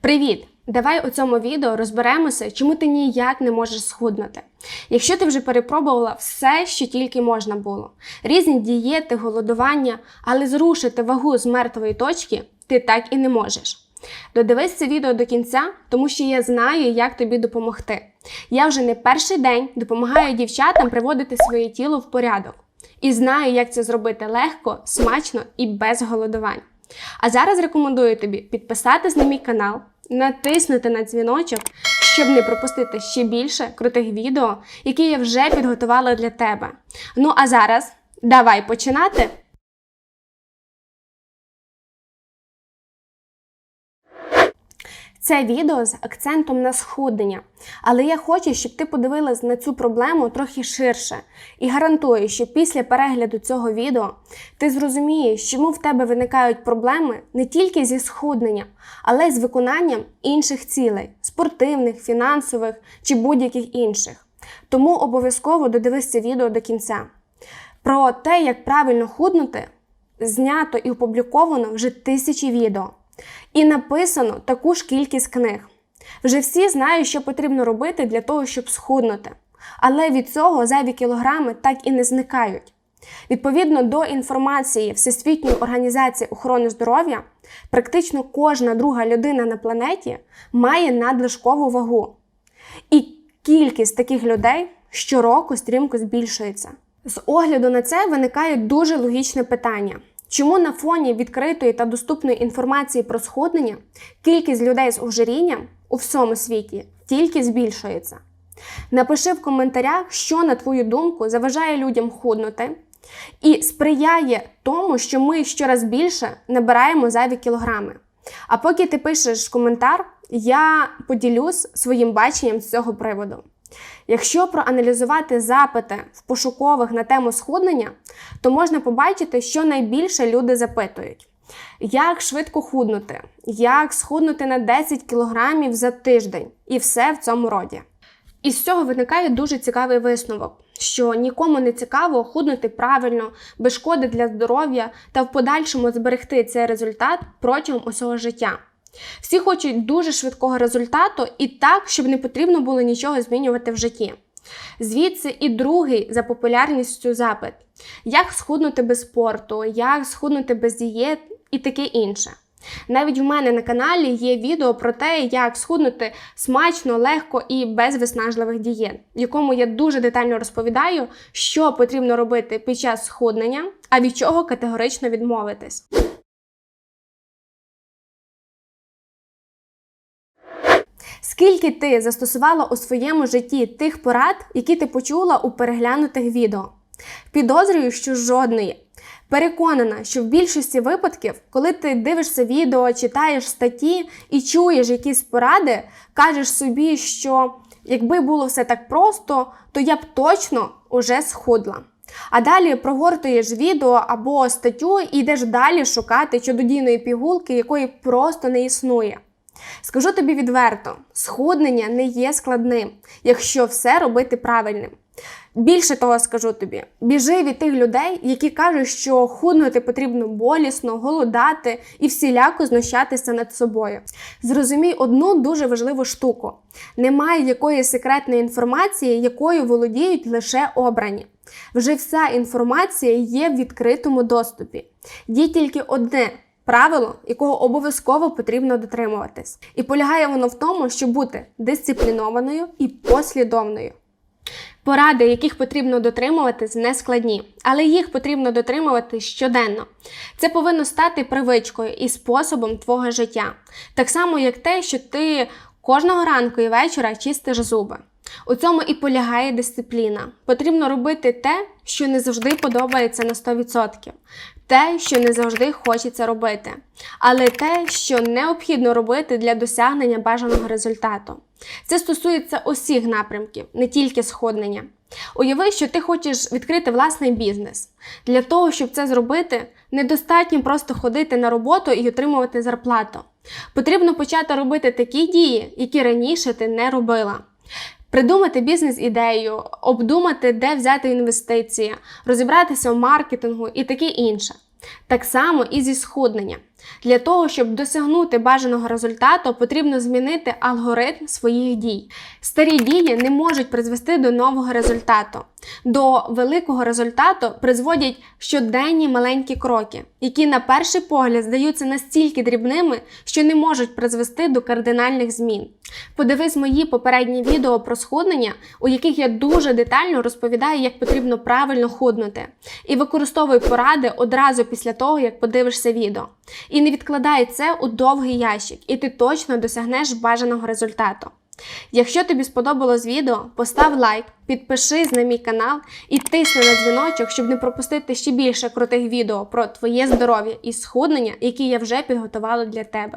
Привіт! Давай у цьому відео розберемося, чому ти ніяк не можеш схуднути. Якщо ти вже перепробувала все, що тільки можна було, різні дієти, голодування, але зрушити вагу з мертвої точки ти так і не можеш. Додивись це відео до кінця, тому що я знаю, як тобі допомогти. Я вже не перший день допомагаю дівчатам приводити своє тіло в порядок. І знаю, як це зробити легко, смачно і без голодувань. А зараз рекомендую тобі підписатись на мій канал, натиснути на дзвіночок, щоб не пропустити ще більше крутих відео, які я вже підготувала для тебе. Ну а зараз давай починати! Це відео з акцентом на схуднення, але я хочу, щоб ти подивилась на цю проблему трохи ширше. І гарантую, що після перегляду цього відео ти зрозумієш, чому в тебе виникають проблеми не тільки зі схудненням, але й з виконанням інших цілей спортивних, фінансових чи будь-яких інших. Тому обов'язково додивись це відео до кінця. Про те, як правильно худнути, знято і опубліковано вже тисячі відео. І написано таку ж кількість книг. Вже всі знають, що потрібно робити для того, щоб схуднути. Але від цього зайві кілограми так і не зникають. Відповідно до інформації Всесвітньої організації охорони здоров'я, практично кожна друга людина на планеті має надлишкову вагу. І кількість таких людей щороку стрімко збільшується. З огляду на це виникає дуже логічне питання. Чому на фоні відкритої та доступної інформації про схуднення кількість людей з ожирінням у всьому світі тільки збільшується? Напиши в коментарях, що, на твою думку, заважає людям худнути і сприяє тому, що ми щораз більше набираємо зайві кілограми. А поки ти пишеш коментар, я поділюсь своїм баченням з цього приводу. Якщо проаналізувати запити в пошукових на тему схуднення, то можна побачити, що найбільше люди запитують: як швидко худнути, як схуднути на 10 кг за тиждень, і все в цьому роді. І з цього виникає дуже цікавий висновок, що нікому не цікаво худнути правильно, без шкоди для здоров'я та в подальшому зберегти цей результат протягом усього життя. Всі хочуть дуже швидкого результату і так, щоб не потрібно було нічого змінювати в житті. Звідси і другий за популярністю запит: як схуднути без спорту, як схуднути без дієт і таке інше. Навіть в мене на каналі є відео про те, як схуднути смачно, легко і без виснажливих дієт, в якому я дуже детально розповідаю, що потрібно робити під час схуднення, а від чого категорично відмовитись. Скільки ти застосувала у своєму житті тих порад, які ти почула у переглянутих відео? Підозрюю, що жодної. Переконана, що в більшості випадків, коли ти дивишся відео, читаєш статті і чуєш якісь поради, кажеш собі, що якби було все так просто, то я б точно уже схудла. А далі прогортуєш відео або статтю і йдеш далі шукати чудодійної пігулки, якої просто не існує. Скажу тобі відверто, схуднення не є складним, якщо все робити правильним. Більше того скажу тобі, біжи від тих людей, які кажуть, що худнути потрібно болісно, голодати і всіляко знущатися над собою. Зрозумій одну дуже важливу штуку: немає якоїсь секретної інформації, якою володіють лише обрані. Вже вся інформація є в відкритому доступі. Є тільки одне правило, якого обов'язково потрібно дотримуватись. І полягає воно в тому, щоб бути дисциплінованою і послідовною. Поради, яких потрібно дотримуватись, не складні, але їх потрібно дотримувати щоденно. Це повинно стати привичкою і способом твого життя. Так само, як те, що ти кожного ранку і вечора чистиш зуби. У цьому і полягає дисципліна. Потрібно робити те, що не завжди подобається на 100%, те, що не завжди хочеться робити, але те, що необхідно робити для досягнення бажаного результату. Це стосується усіх напрямків, не тільки сходнення. Уяви, що ти хочеш відкрити власний бізнес. Для того, щоб це зробити, недостатньо просто ходити на роботу і отримувати зарплату. Потрібно почати робити такі дії, які раніше ти не робила. Придумати бізнес-ідею, обдумати, де взяти інвестиції, розібратися в маркетингу і таке інше. Так само і зі схудненням. Для того, щоб досягнути бажаного результату, потрібно змінити алгоритм своїх дій. Старі дії не можуть призвести до нового результату. До великого результату призводять щоденні маленькі кроки, які на перший погляд здаються настільки дрібними, що не можуть призвести до кардинальних змін. Подивись мої попередні відео про схуднення, у яких я дуже детально розповідаю, як потрібно правильно худнути. І використовуй поради одразу після того, як подивишся відео. І не відкладай це у довгий ящик, і ти точно досягнеш бажаного результату. Якщо тобі сподобалось відео, постав лайк, підпишись на мій канал і тисни на дзвіночок, щоб не пропустити ще більше крутих відео про твоє здоров'я і схуднення, які я вже підготувала для тебе.